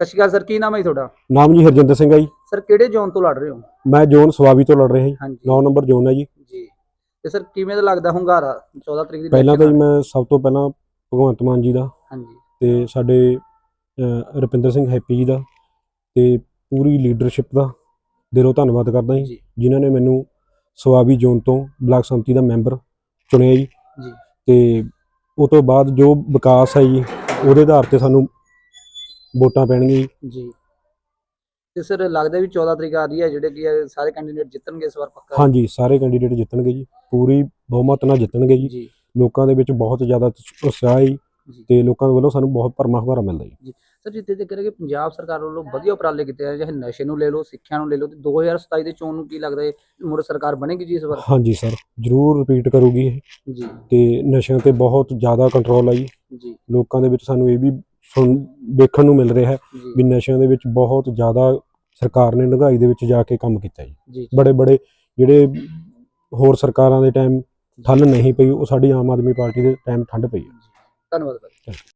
ਸਤਿ ਸ਼੍ਰੀ ਅਕਾਲ ਸਰ ਕੀ ਨਾਮ ਹੈ ਜੀ ਤੁਹਾਡਾ? ਨਾਮ ਜੀ ਹਰਜਿੰਦਰ ਸਿੰਘ ਹੈ ਜੀ। ਸਰ ਕਿਹੜੇ ਜ਼ੋਨ ਤੋਂ ਲੜ ਰਹੇ ਹੋ? ਮੈਂ ਜੋਨ ਸਵਾਬੀ ਤੋਂ ਲੜ ਰਿਹਾ ਜੀ। ਹਾਂਜੀ। 9 ਨੰਬਰ ਜੋਨ ਹੈ ਜੀ। ਜੀ। ਤੇ ਸਰ ਕਿਵੇਂ ਦਾ ਲੱਗਦਾ ਹੁੰਗਾਰਾ 14 ਤਰੀਕ ਦੀ ਪਹਿਲਾਂ ਤਾਂ ਜੀ ਮੈਂ ਸਭ ਤੋਂ ਪਹਿਲਾਂ ਭਗਵੰਤ ਮਾਨ ਜੀ ਦਾ। ਹਾਂਜੀ। ਤੇ ਸਾਡੇ ਅਹ, ਰੁਪਿੰਦਰ ਸਿੰਘ ਹੈਪੀ ਜੀ ਦਾ ਤੇ ਪੂਰੀ ਲੀਡਰਸ਼ਿਪ ਦਾ ਦਿਲੋਂ ਧੰਨਵਾਦ ਕਰਦਾ ਜੀ ਜੀ। ਜਿਨ੍ਹਾਂ ਨੇ ਮੈਨੂੰ ਸਵਾਬੀ ਜ਼ੋਨ ਤੋਂ ਬਲਾਕ ਸੰਮਤੀ ਦਾ ਮੈਂਬਰ ਚੁਣਿਆ ਜੀ। ਜੀ। ਤੇ ਉਹ ਤੋਂ ਬਾਅਦ ਜੋ ਵਿਕਾਸ ਹੈ ਜੀ ਉਹਦੇ ਆਧਾਰ ਤੇ ਸਾਨੂੰ ਵੋਟਾਂ ਪੈਣਗੀਆਂ ਜੀ। ਜੀ। ਤੇ ਸਰ ਲੱਗਦਾ ਵੀ 14 ਤਰੀਕ ਆ ਰਹੀ ਹੈ ਜਿਹੜੇ ਕਿ ਇਹ ਸਾਰੇ ਕੈਂਡੀਡੇਟ ਜਿੱਤਣਗੇ ਇਸ ਵਾਰ ਪੱਕਾ। ਹਾਂਜੀ ਸਾਰੇ ਕੈਂਡੀਡੇਟ ਜਿੱਤਣਗੇ ਜੀ। ਪੂਰੀ ਬਹੁਮਤ ਨਾਲ ਜਿੱਤਣਗੇ ਜੀ। ਜੀ। ਲੋਕਾਂ ਦੇ ਵਿੱਚ ਬਹੁਤ ਜ਼ਿਆਦਾ ਉਤਸ਼ਾਹ ਹੈ ਜੀ। ਜੀ। ਤੇ ਲੋਕਾਂ ਦੇ ਵੱਲੋਂ ਸਾਨੂੰ ਬਹੁਤ ਭਰਮਾ ਹਵਾਰਾ ਮਿਲਦਾ ਜੀ। ਸਰ ਜਿੱਥੇ ਤੱਕ ਕਿ ਪੰਜਾਬ ਸਰਕਾਰ ਵੱਲੋਂ ਵਧੀਆ ਉਪਰਾਲੇ ਕੀਤੇ ਆ ਚਾਹੇ ਨਸ਼ੇ ਨੂੰ ਲੈ ਲਓ ਸਿੱਖਿਆ ਨੂੰ ਲੈ ਲਓ ਤੇ 2027 ਦੇ ਚੋਣ ਨੂੰ ਕੀ ਲੱਗਦਾ ਹੈ ਮੁੜ ਸਰਕਾਰ ਬਣੇਗੀ ਜੀ ਇਸ ਵਾਰ? ਹਾਂਜੀ ਸਰ ਜ਼ਰੂਰ ਰਿਪੀਟ ਕਰੂਗੀ ਇਹ। ਜੀ। ਤੇ ਨਸ਼ਿਆਂ ਤੇ ਬਹੁਤ ਜ਼ਿਆਦਾ ਕੰਟਰੋਲ ਆ ਜੀ। ਜੀ। ਲੋਕਾਂ ਦੇ ਵਿੱਚ ਸਾਨੂੰ ਇਹ ਵੀ ਸੁਣ ਦੇਖਣ ਨੂੰ ਮਿਲ ਰਿਹਾ ਹੈ। ਵੀ ਨਸ਼ਿਆਂ ਦੇ ਵਿੱਚ ਬਹੁਤ ਜ਼ਿਆਦਾ ਸਰਕਾਰ ਨੇ ਨਿਗਾਈ ਦੇ ਵਿੱਚ ਜਾ ਕੇ ਕੰਮ ਕੀਤਾ ਜੀ। ਜੀ ਬੜੇ ਬੜੇ ਜਿਹੜੇ ਹੋਰ ਸਰਕਾਰਾਂ ਦੇ ਟਾਈਮ ਠੱਲ ਨਹੀਂ ਪਈ ਉਹ ਸਾਡੀ ਆਮ ਆਦਮੀ ਪਾਰਟੀ ਦੇ ਟਾਈਮ ਠੰਡ ਪਈ ਹੈ। ਧੰਨਵਾਦ ਭਾਈ